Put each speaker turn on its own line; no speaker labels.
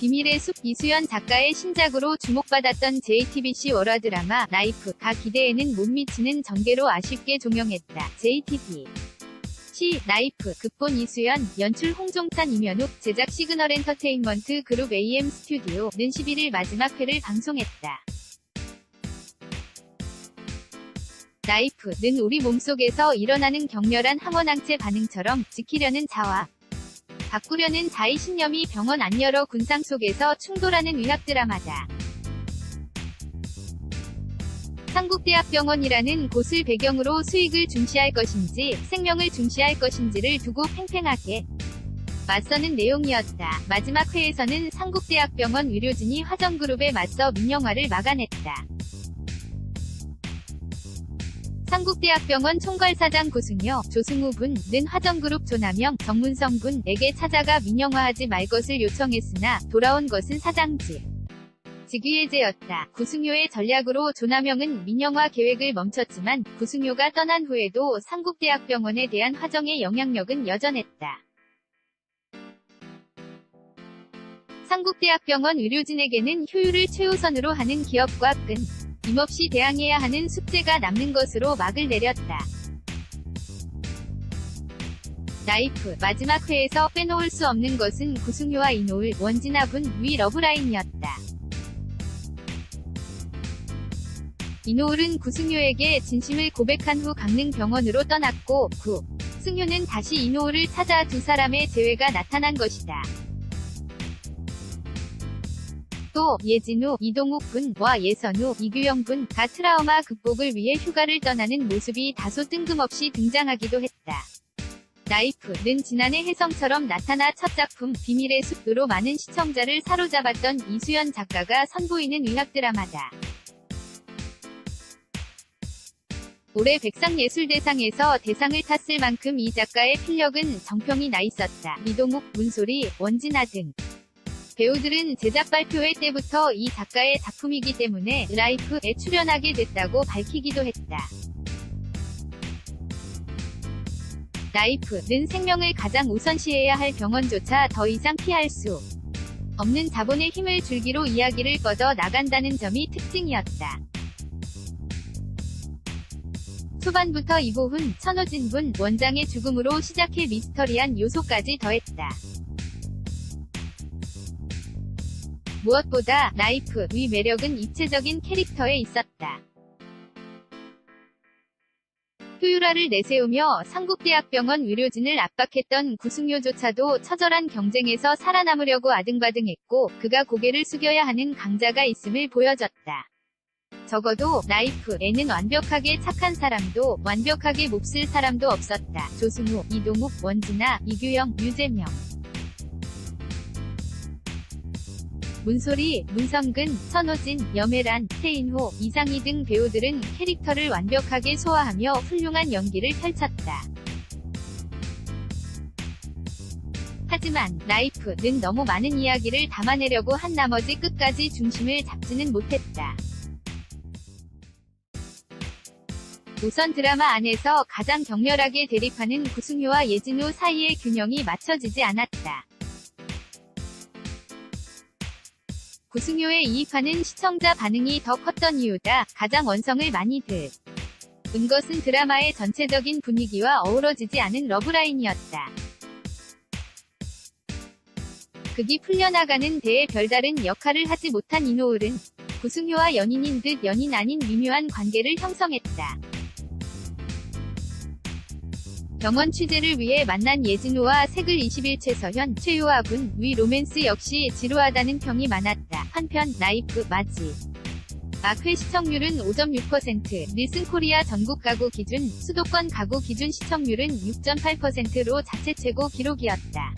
비밀의 숲 이수연 작가의 신작으로 주목받았던 JTBC 월화 드라마 라이프 가 기대에는 못 미치는 전개로 아쉽게 종영했다. JTB 시 라이프 극본 이수연 연출 홍종찬 이면욱 제작 시그널 엔터테인먼트 그룹 AM 스튜디오는 11일 마지막 회를 방송했다. 라이프는 우리 몸속에서 일어나는 격렬한 항원항체 반응처럼 지키려는 자와 바꾸려는 자의 신념이 병원 안 열어 군상 속에서 충돌하는 의학 드라마다. 상국대학병원이라는 곳을 배경으로 수익을 중시할 것인지 생명을 중시할 것인지를 두고 팽팽하게 맞서는 내용이었다. 마지막 회에서는 상국대학병원 의료진이 화정그룹에 맞서 민영화를 막아냈다. 상국대학병원 총괄사장 고승효, 조승우 군는 화정그룹 조남영, 정문성 군에게 찾아가 민영화하지 말 것을 요청했으나 돌아온 것은 사장직. 직위해제였다. 구승효의 전략으로 조남영은 민영화 계획을 멈췄지만 구승효가 떠난 후에도 상국대학병원에 대한 화정의 영향력은 여전했다. 상국대학병원 의료진에게는 효율을 최우선으로 하는 기업과 끈, 힘없이 대항해야 하는 숙제가 남는 것으로 막을 내렸다. 라이프 마지막 회에서 빼놓을 수 없는 것은 구승효와 이노을, 원진아 군위 러브라인이었다. 이노을은 구승효에게 진심을 고백한 후 강릉병원으로 떠났고 구 승효는 다시 이노을을 찾아 두 사람의 재회가 나타난 것이다. 또 예진우, 이동욱 군과 예선우, 이규영 군가 트라우마 극복을 위해 휴가를 떠나는 모습이 다소 뜬금없이 등장하기도 했다. 라이프는 지난해 혜성처럼 나타나 첫 작품 비밀의 숲으로 많은 시청자를 사로잡았던 이수연 작가가 선보이는 의학 드라마다. 올해 백상예술대상에서 대상을 탔을 만큼 이 작가의 필력은 정평이 나 있었다. 이동욱, 문소리, 원진아 등 배우들은 제작 발표회 때부터 이 작가의 작품이기 때문에 라이프에 출연하게 됐다고 밝히기도 했다. 라이프는 생명을 가장 우선시해야 할 병원조차 더 이상 피할 수 없는 자본의 힘을 줄기로 이야기를 뻗어 나간다는 점이 특징이었다. 초반부터 이보훈, 천호진 분 원장의 죽음으로 시작해 미스터리한 요소까지 더했다. 무엇보다 라이프의 매력은 입체적인 캐릭터에 있었다. 효율화를 내세우며 상국대학병원 의료진을 압박했던 구승효조차도 처절한 경쟁에서 살아남으려고 아등바등했고 그가 고개를 숙여야 하는 강자가 있음을 보여줬다. 적어도 라이프에는 완벽하게 착한 사람도 완벽하게 몹쓸 사람도 없었다. 조승우, 이동욱, 원진아, 이규영, 유재명 문소리, 문성근, 선호진, 염혜란, 태인호, 이상희 등 배우들은 캐릭터를 완벽하게 소화하며 훌륭한 연기를 펼쳤다. 하지만 라이프는 너무 많은 이야기를 담아내려고 한 나머지 끝까지 중심을 잡지는 못했다. 우선 드라마 안에서 가장 격렬하게 대립하는 구승효와 예진우 사이의 균형이 맞춰지지 않았다. 구승효에 이입하는 시청자 반응이 더 컸던 이유다. 가장 원성을 많이 들. 은 것은 드라마의 전체적인 분위기와 어우러지지 않은 러브라인이었다. 극이 풀려나가는 데에 별다른 역할을 하지 못한 이노을은 구승효와 연인인 듯 연인 아닌 미묘한 관계를 형성했다. 병원 취재를 위해 만난 예진우와 색을 21채 서현, 최유아 군, 위 로맨스 역시 지루하다는 평이 많았다. 한편 라이프 맞이 막회 시청률은 5.6%, 릴슨 코리아 전국 가구 기준, 수도권 가구 기준 시청률은 6.8%로 자체 최고 기록이었다.